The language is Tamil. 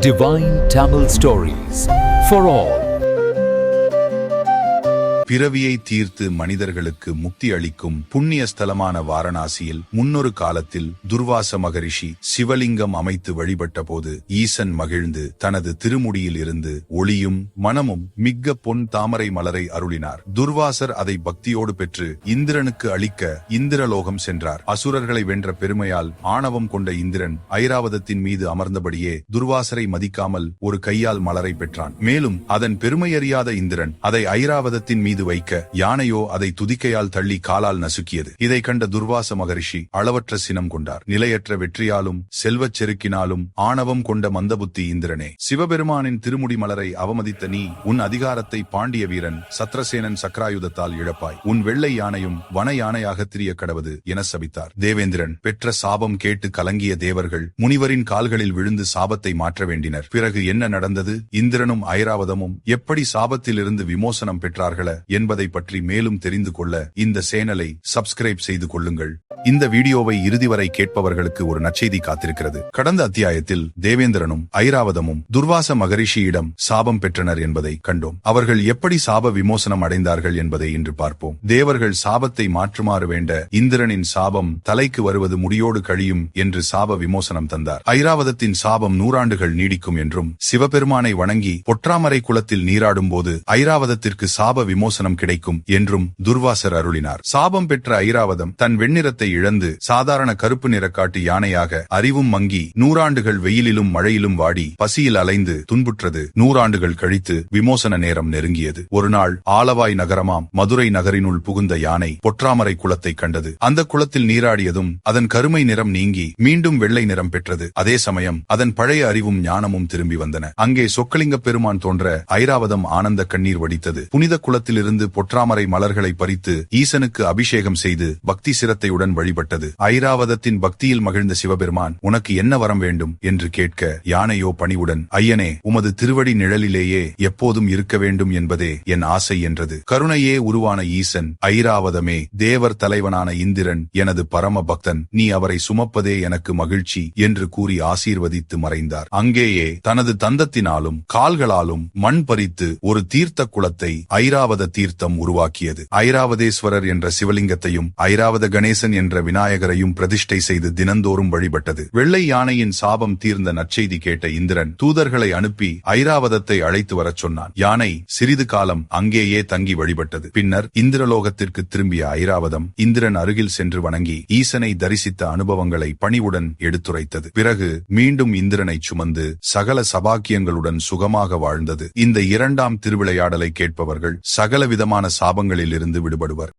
Divine Tamil Stories for all. பிறவியை தீர்த்து மனிதர்களுக்கு முக்தி அளிக்கும் புண்ணிய ஸ்தலமான வாரணாசியில் முன்னொரு காலத்தில் துர்வாச மகரிஷி சிவலிங்கம் அமைத்து வழிபட்ட போது ஈசன் மகிழ்ந்து தனது திருமுடியில் இருந்து ஒளியும் மனமும் மிக்க பொன் தாமரை மலரை அருளினார். துர்வாசர் அதை பக்தியோடு பெற்று இந்திரனுக்கு அளிக்க இந்திரலோகம் சென்றார். அசுரர்களை வென்ற பெருமையால் ஆணவம் கொண்ட இந்திரன் ஐராவதத்தின் மீது அமர்ந்தபடியே துர்வாசரை மதிக்காமல் ஒரு கையால் மலரை பெற்றான். மேலும் அதன் பெருமையறியாத இந்திரன் அதை ஐராவதத்தின் மீது வைக்க யானையோ அதை துதிக்கையால் தள்ளி காலால் நசுக்கியது. இதை கண்ட துர்வாச மகரிஷி அளவற்ற சினம் கொண்டார். நிலையற்ற வெற்றியாலும் செல்வச் செருக்கினாலும் ஆணவம் கொண்ட மந்தபுத்தி இந்திரனே. சிவபெருமானின் திருமுடி மலரை அவமதித்த நீ உன் அதிகாரத்தை பாண்டிய வீரன் சத்ரசேனன் சக்கராயுதத்தால் இழப்பாய். உன் வெள்ளை யானையும் வன யானையாக திரிய கடவது என சபித்தார். தேவேந்திரன் பெற்ற சாபம் கேட்டு கலங்கிய தேவர்கள் முனிவரின் கால்களில் விழுந்து சாபத்தை மாற்ற வேண்டினர். பிறகு என்ன நடந்தது? இந்திரனும் ஐராவதமும் எப்படி சாபத்திலிருந்து விமோசனம் பெற்றார்கள? என்பதை பற்றி மேலும் தெரிந்து கொள்ள இந்த சேனலை சப்ஸ்கிரைப் செய்து கொள்ளுங்கள். இந்த வீடியோவை இறுதி வரை கேட்பவர்களுக்கு ஒரு நச்செய்தி காத்திருக்கிறது. கடந்த அத்தியாயத்தில் தேவேந்திரனும் ஐராவதமும் துர்வாச மகரிஷியிடம் சாபம் பெற்றனர் என்பதை கண்டோம். அவர்கள் எப்படி சாப விமோசனம் அடைந்தார்கள் என்பதை இன்று பார்ப்போம். தேவர்கள் சாபத்தை மாற்றுமாறு வேண்ட இந்திரனின் சாபம் தலைக்கு வருவது முடியோடு கழியும் என்று சாப விமோசனம் தந்தார். ஐராவதத்தின் சாபம் நூறாண்டுகள் நீடிக்கும் என்றும் சிவபெருமானை வணங்கி பொற்றாமரை குளத்தில் நீராடும் போது ஐராவதத்திற்கு சாப விமோசனம் கிடைக்கும் என்றும் துர்வாசர் அருளினார். சாபம் பெற்ற ஐராவதம் தன் வெண்ணிறத்தை இழந்து சாதாரண கருப்பு நிற காட்டு யானையாக அறிவும் மங்கி நூறாண்டுகள் வெயிலிலும் மழையிலும் வாடி பசியில் அலைந்து துன்புற்றது. நூறாண்டுகள் கழித்து விமோசன நேரம் நெருங்கியது. ஒருநாள் ஆலவாய் நகரமாம் மதுரை நகரினுள் புகுந்த யானை பொற்றாமரை குளத்தை கண்டது. அந்த குளத்தில் நீராடியதும் அதன் கருமை நிறம் நீங்கி மீண்டும் வெள்ளை நிறம் பெற்றது. அதே சமயம் அதன் பழைய அறிவும் ஞானமும் திரும்பி வந்தன. அங்கே சொக்கலிங்க பெருமான் தோன்ற ஐராவதம் ஆனந்த கண்ணீர் வடித்தது. புனித குளத்திலிருந்து பொற்றாமரை மலர்களை பறித்து ஈசனுக்கு அபிஷேகம் செய்து பக்தி சிரத்தையுடன் வழிபட்டது. ஐராவதத்தின் பக்தியில் மகிழ்ந்த சிவபெருமான் உனக்கு என்ன வரம் வேண்டும்? என்று கேட்க யானையோ பணிவுடன் ஐயனே உமது திருவடி நிழலிலேயே எப்போதும் இருக்க வேண்டும் என்பதே என் ஆசை என்றது. கருணையே உருவான ஈசன் ஐராவதமே தேவர் தலைவனான இந்திரன் எனது பரம பக்தன் நீ அவரை சுமப்பதே எனக்கு மகிழ்ச்சி என்று கூறி ஆசீர்வதித்து மறைந்தார். அங்கேயே தனது தந்தத்தினாலும் கால்களாலும் மண் பறித்து ஒரு தீர்த்த குளத்தை ஐராவதத்தில் தீர்த்தம் உருவாக்கியது. ஐராவதேஸ்வரர் என்ற சிவலிங்கத்தையும் ஐராவத கணேசன் என்ற விநாயகரையும் பிரதிஷ்டை செய்து தினந்தோறும் வழிபட்டது. வெள்ளை யானையின் சாபம் தீர்ந்த நற்செய்தி கேட்ட இந்திரன் தூதர்களை அனுப்பி ஐராவதத்தை அழைத்து வரச் சொன்னான். யானை சிறிது காலம் அங்கேயே தங்கி வழிபட்டது. பின்னர் இந்திரலோகத்திற்கு திரும்பிய ஐராவதம் இந்திரன் அருகில் சென்று வணங்கி ஈசனை தரிசித்த அனுபவங்களை பணிவுடன் எடுத்துரைத்தது. பிறகு மீண்டும் இந்திரனை சுமந்து சகல சபாக்கியங்களுடன் சுகமாக வாழ்ந்தது. இந்த இரண்டாம் திருவிளையாடலை கேட்பவர்கள் சகல விதமான சாபங்களில் இருந்து விடுபடுவர்.